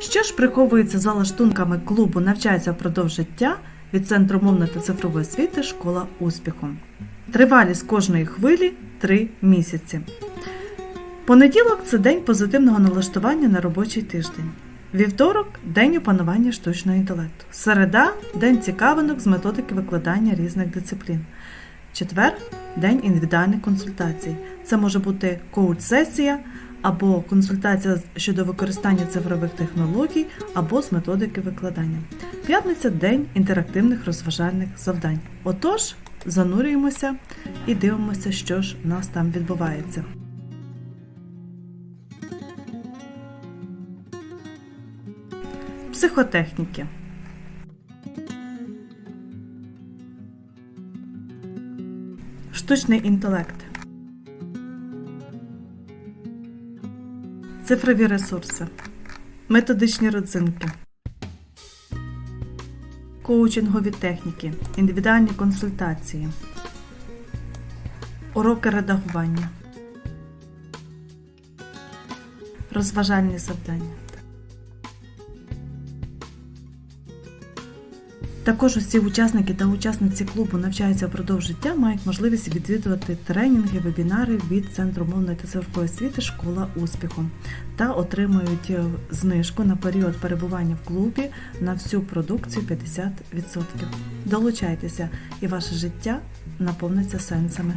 Що ж приховується за лаштунками клубу навчається впродовж життя від Центру мовної та цифрової освіти Школа успіху. Тривалість кожної хвилі 3 місяці. Понеділок це день позитивного налаштування на робочий тиждень. Вівторок день опанування штучного інтелекту. Середа день цікавинок з методики викладання різних дисциплін. Четвер день індивідуальних консультацій. Це може бути коуч-сесія або консультація щодо використання цифрових технологій або з методики викладання. П'ятниця день інтерактивних розважальних завдань. Отож, занурюємося і дивимося, що ж у нас там відбувається. Психотехніки. Штучний інтелект. Цифрові ресурси. Методичні родзинки. Коучингові техніки. Індивідуальні консультації. Уроки редагування. Розважальні завдання. Також усі учасники та учасниці клубу навчаються впродовж життя, мають можливість відвідувати тренінги, вебінари від Центру мовної та цифрової освіти Школа успіху та отримують е, знижку на період перебування в клубі на всю продукцію 50%. Долучайтеся, і ваше життя наповниться сенсами.